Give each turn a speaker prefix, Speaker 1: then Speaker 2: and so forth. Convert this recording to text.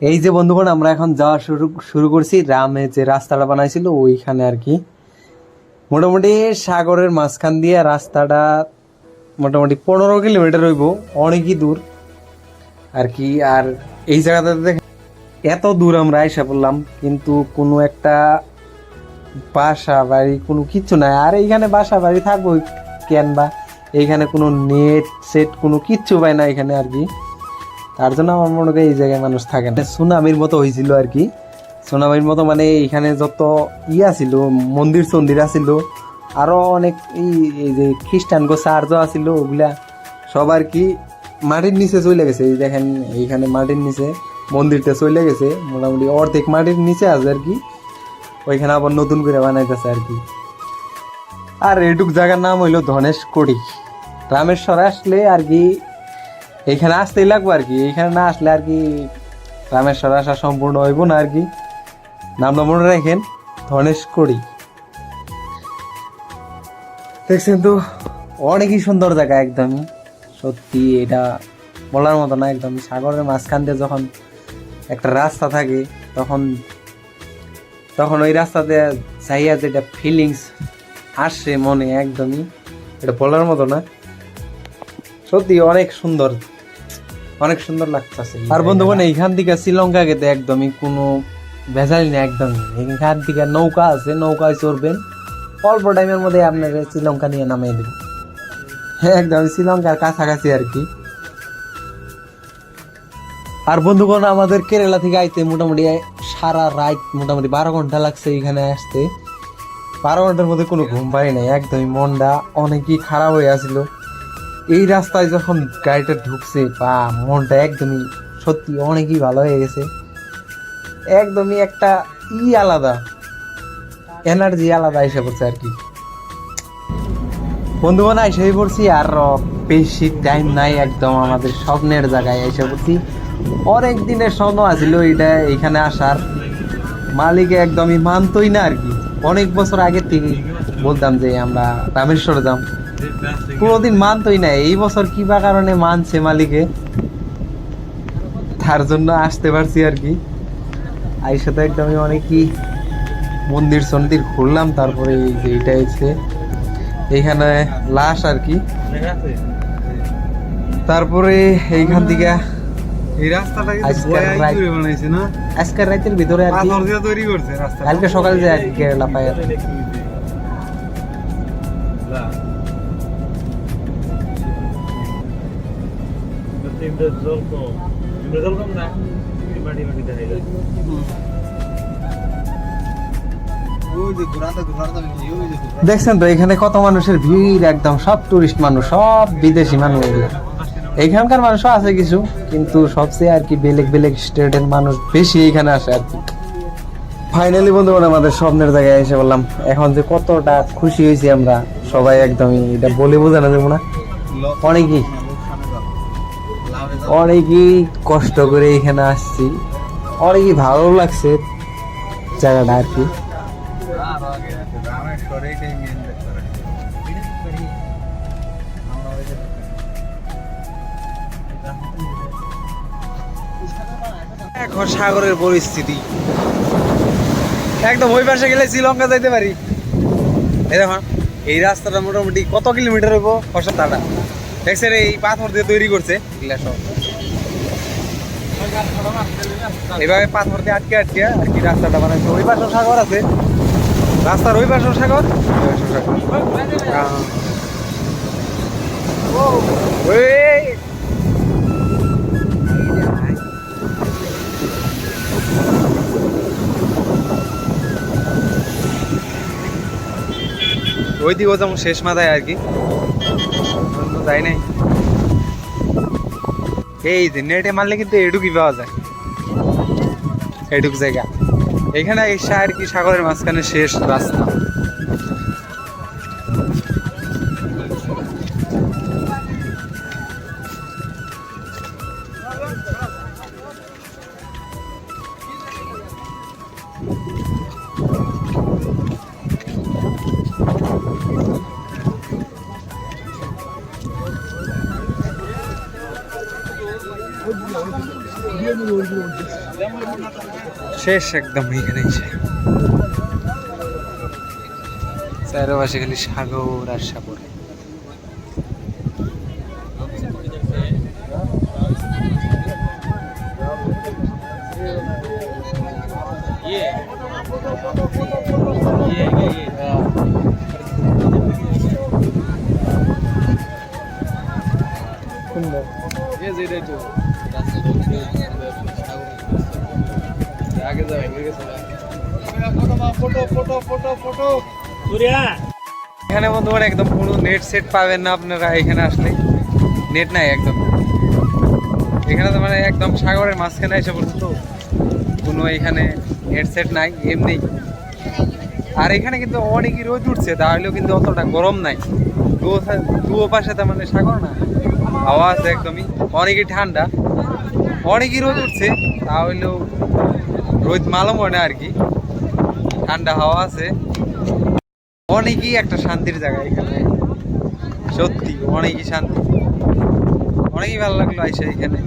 Speaker 1: এই যে বন্ধুগণ, আমরা এখন যাওয়া শুরু শুরু করছি। রামে যে রাস্তাটা বানাইছিল, ওইখানে আর কি। মোটামুটি সাগরের মাঝখান দিয়ে রাস্তাটা মোটামুটি পনেরো কিলোমিটার হইব, অনেকই দূর। আর কি, আর এই জায়গাটাতে এত দূর আমরা আইসা পড়লাম, কিন্তু কোনো একটা বাসা বাড়ি, কোনো কিচ্ছু নাই। আর এইখানে বাসা বাড়ি থাকব কেন বা? এইখানে কোনো নেট সেট কোনো কিচ্ছু পায় না এখানে আর কি। তার জন্য আমার মনে হয় এই জায়গায় মানুষ থাকে না। সুনামির মতো হয়েছিল আর কি। সুনামির মতো মানে এইখানে যত ইয়া ছিল মন্দির সন্দির আছিল আরও অনেক এই যে খ্রিস্টান গো চার্চ আছিল, ওগুলা সব আর কি মাটির নিচে চলে গেছে। এই দেখেন, এইখানে মাটির নিচে, মন্দিরটা চলে গেছে, মোটামুটি অর্ধেক মাটির নিচে আছে আর কি। ওইখানে আবার নতুন করে বানাইতেছে আর কি। আর এটুক জায়গার নাম হইল ধনেশকড়ি রামেশ্বর আসলে আর কি এইখানে আসতেই লাগবো আর কি এইখানে না আসলে আর কি রামেশ্বর আসা সম্পূর্ণ হইব না আর কি। নামটা মনে রাখেন ধনেশকড়ি দেখছেন তো, অনেকই সুন্দর জায়গা একদমই। সত্যি এটা বলার মতো না একদম সাগরের মাঝখান দিয়ে যখন একটা রাস্তা থাকে, তখন তখন ওই রাস্তাতে চাইয়া যেটা ফিলিংস আসে মনে, একদমই। এটা বলার মতো না। সত্যি অনেক সুন্দর। অনেক সুন্দর লাগতেছে আর বন্ধুগণ এইখান থেকে শ্রীলঙ্কা গেতে একদমই কোনো ভেজালি না একদম এইখান থেকে নৌকা আছে নৌকায় চড়বেন। অল্প টাইমের মধ্যে আপনাকে শ্রীলঙ্কা নিয়ে নামিয়ে দেবে। হ্যাঁ একদম শ্রীলঙ্কার কাছাকাছি আর কি। আর বন্ধুগণ আমাদের কেরালা থেকে আইতে মোটামুটি সারা রাত মোটামুটি বারো ঘণ্টা লাগছে এখানে আসতে। বারো ঘণ্টার মধ্যে কোনো ঘুম পাই নাই একদমই মনটা অনেকই খারাপ হয়ে আসছিল এই রাস্তায় যখন গাড়িটা ঢুকছে, বা মনটা একদমই সত্যি অনেকই ভালো হয়ে গেছে। একদমই একটা ই আলাদা এনার্জি আলাদা এসে পড়ছে আর কি। বন্ধু বন্ধুগণ এসেই পড়ছি, আর বেশি টাইম নাই একদম আমাদের স্বপ্নের জায়গায় এসে পড়ছি। অনেক দিনের স্বপ্ন আছিল এটা এখানে আসার। মালিক একদমই মানতই না আর কি। অনেক বছর আগে থেকে বলতাম যে আমরা রামেশ্বর যাম। কোনোদিন মানতই না এই বছর কি বা কারণে মানছে মালিকে? তার জন্য আসতে পারছি আর কি। আইসা তো একদমই অনেকই মন্দির সন্দির ঘুরলাম তারপরে এই যে এটা হচ্ছে এইখানে লাশ আর কি। তারপরে এইখান থেকে
Speaker 2: এই রাস্তাটা কিন্তু
Speaker 1: আজকের রাতের ভিতরে আর কি। কালকে সকালে যে আর কি দেখছেন তো, এখানে কত মানুষের ভিড় একদম, সব টুরিস্ট মানুষ, সব বিদেশি মানুষ এখানকার মানুষও আছে কিছু, কিন্তু সবচেয়ে আর কি বেলেগ বেলেগ স্টেটের মানুষ বেশি এখানে আসে আর কি। ফাইনালি বন্ধুগণ, আমাদের স্বপ্নের জায়গায় এসে বললাম, এখন যে কতটা খুশি হয়েছি আমরা, সবাই একদমই এটা বলে বোঝানো যাব না। অনেকই অনেকই কষ্ট করে এখানে আসছি। অনেকই ভালো লাগছে জায়গাটা আর কি। এখন সাগরের পরিস্থিতি। একদম ওই পাশে গেলে শ্রীলঙ্কা যাইতে পারি। দেখুন এই রাস্তাটা মোটামুটি কত কিলোমিটার হইব? ফসলতাটা দেখছেন এই পাথর দিয়ে তৈরি করছে এগুলা সব। এইভাবে পাথর দিয়ে আটকে আটকে আর কি রাস্তাটা বানাইছে। ওই পাশেও সাগর আছে। রাস্তার ওই পাশেও সাগর? ওই পাশেও সাগর। আহ। ওই! ওই দিকে যেমন শেষ মাথায় আর কি। যাই নাই এই যে নেটে মারলে কিন্তু এটুকুই পাওয়া যায়। এটুক জায়গা। এখানে এসে আর কি সাগরের মাঝখানে শেষ রাস্তা। শেষ একদম এখানে চারপাশে খালি সাগর আর সাগর Yeah, yeah, yeah. এখানে বন্ধুগণ একদম কোনো নেট সেট পাবেন না আপনারা এখানে আসলে নেট নাই একদম। এখানে তো মানে একদম সাগরের মাঝখানে এসে পড়ছে তো। কোনো এখানে নেট সেট নাই এমনি। আর এখানে কিন্তু অনেকই রোদ উঠছে তাহলেও কিন্তু অতটা গরম নাই। দুও পাশে তো মানে সাগর না। হাওয়া আছে একদমই। অনেকই ঠান্ডা। অনেকই রোদ উঠছে তাহলে রোদ মালম হয় না আর কি। ঠান্ডা হাওয়া আছে। অনেকই একটা শান্তির জায়গা এখানে। সত্যি, অনেকই শান্তি। অনেকই ভালো লাগল আইসা এখানে।